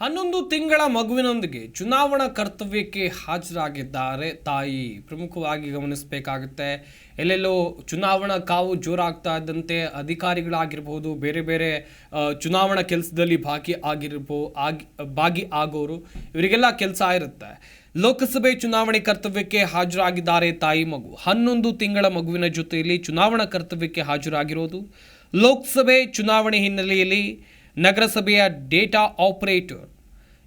ಹನ್ನೊಂದು ತಿಂಗಳ ಮಗುವಿನೊಂದಿಗೆ ಚುನಾವಣಾ ಕರ್ತವ್ಯಕ್ಕೆ ಹಾಜರಾಗಿದ್ದಾರೆ ತಾಯಿ. ಪ್ರಮುಖವಾಗಿ ಗಮನಿಸಬೇಕಾಗುತ್ತೆ, ಎಲ್ಲೆಲ್ಲೋ ಚುನಾವಣಾ ಕಾವು ಜೋರಾಗ್ತಾ ಇದ್ದಂತೆ ಅಧಿಕಾರಿಗಳಾಗಿರ್ಬೋದು, ಬೇರೆ ಬೇರೆ ಚುನಾವಣಾ ಕೆಲಸದಲ್ಲಿ ಭಾಗಿ ಆಗಿರ್ಬೋ, ಆಗಿ, ಭಾಗಿ ಆಗೋರು, ಇವರಿಗೆಲ್ಲ ಕೆಲಸ ಇರುತ್ತೆ. ಲೋಕಸಭೆ ಚುನಾವಣೆ ಕರ್ತವ್ಯಕ್ಕೆ ಹಾಜರಾಗಿದ್ದಾರೆ ತಾಯಿ ಮಗು. ಹನ್ನೊಂದು ತಿಂಗಳ ಮಗುವಿನ ಜೊತೆಯಲ್ಲಿ ಚುನಾವಣಾ ಕರ್ತವ್ಯಕ್ಕೆ ಹಾಜರಾಗಿರೋದು ಲೋಕಸಭೆ ಚುನಾವಣೆ ಹಿನ್ನೆಲೆಯಲ್ಲಿ ನಗರಸಭೆಯ ಡೇಟಾ ಆಪರೇಟರ್.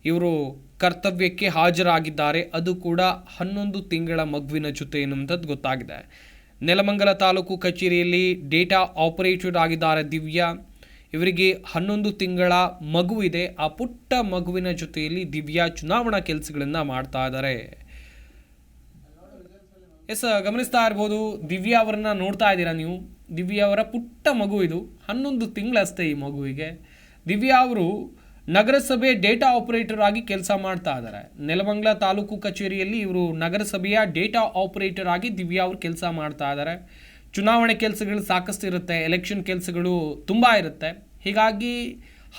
ಇವರು ಕರ್ತವ್ಯಕ್ಕೆ ಹಾಜರಾಗಿದ್ದಾರೆ. ಅದು ಕೂಡ ಹನ್ನೊಂದು ತಿಂಗಳ ಮಗುವಿನ ಜೊತೆ ಎನ್ನುವಂಥದ್ದು ಗೊತ್ತಾಗಿದೆ. ನೆಲಮಂಗಲ ತಾಲೂಕು ಕಚೇರಿಯಲ್ಲಿ ಡೇಟಾ ಆಪರೇಟರ್ ಆಗಿದ್ದಾರೆ ದಿವ್ಯಾ. ಇವರಿಗೆ ಹನ್ನೊಂದು ತಿಂಗಳ ಮಗು ಇದೆ. ಆ ಪುಟ್ಟ ಮಗುವಿನ ಜೊತೆಯಲ್ಲಿ ದಿವ್ಯಾ ಚುನಾವಣಾ ಕೆಲಸಗಳನ್ನು ಮಾಡ್ತಾ ಇದ್ದಾರೆ. ಎಸ್, ಗಮನಿಸ್ತಾ ಇರ್ಬೋದು, ದಿವ್ಯಾ ಅವರನ್ನ ನೋಡ್ತಾ ಇದ್ದೀರಾ ನೀವು? ದಿವ್ಯಾ ಅವರ ಪುಟ್ಟ ಮಗು ಇದು. ಹನ್ನೊಂದು ತಿಂಗಳಷ್ಟೇ ಈ ಮಗುವಿಗೆ. ದಿವ್ಯಾ ಅವರು ನಗರಸಭೆ ಡೇಟಾ ಆಪರೇಟರ್ ಆಗಿ ಕೆಲಸ ಮಾಡ್ತಾ ಇದ್ದಾರೆ. ನೆಲಮಂಗ್ಲ ತಾಲೂಕು ಕಚೇರಿಯಲ್ಲಿ ಇವರು ನಗರಸಭೆಯ ಡೇಟಾ ಆಪರೇಟರ್ ಆಗಿ ದಿವ್ಯಾ ಅವರು ಕೆಲಸ ಮಾಡ್ತಾ ಇದ್ದಾರೆ. ಚುನಾವಣೆ ಕೆಲಸಗಳು ಸಾಕಷ್ಟು ಇರುತ್ತೆ ಎಲೆಕ್ಷನ್ ಕೆಲಸಗಳು ತುಂಬ ಇರುತ್ತೆ. ಹೀಗಾಗಿ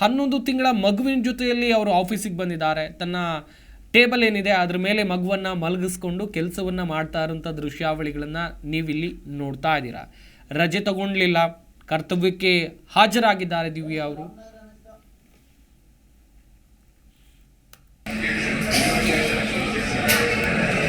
ಹನ್ನೊಂದು ತಿಂಗಳ ಮಗುವಿನ ಜೊತೆಯಲ್ಲಿ ಅವರು ಆಫೀಸಿಗೆ ಬಂದಿದ್ದಾರೆ. ತನ್ನ ಟೇಬಲ್ ಏನಿದೆ ಅದ್ರ ಮೇಲೆ ಮಗುವನ್ನು ಮಲಗಿಸ್ಕೊಂಡು ಕೆಲಸವನ್ನು ಮಾಡ್ತಾ ಇರೋಂಥ ದೃಶ್ಯಾವಳಿಗಳನ್ನು ನೀವಿಲ್ಲಿ ನೋಡ್ತಾ ಇದ್ದೀರಾ. ರಜೆ ತಗೊಂಡ್ಲಿಲ್ಲ, ಕರ್ತವ್ಯಕ್ಕೆ ಹಾಜರಾಗಿದ್ದಾರೆ ದಿವ್ಯಾ ಅವರು.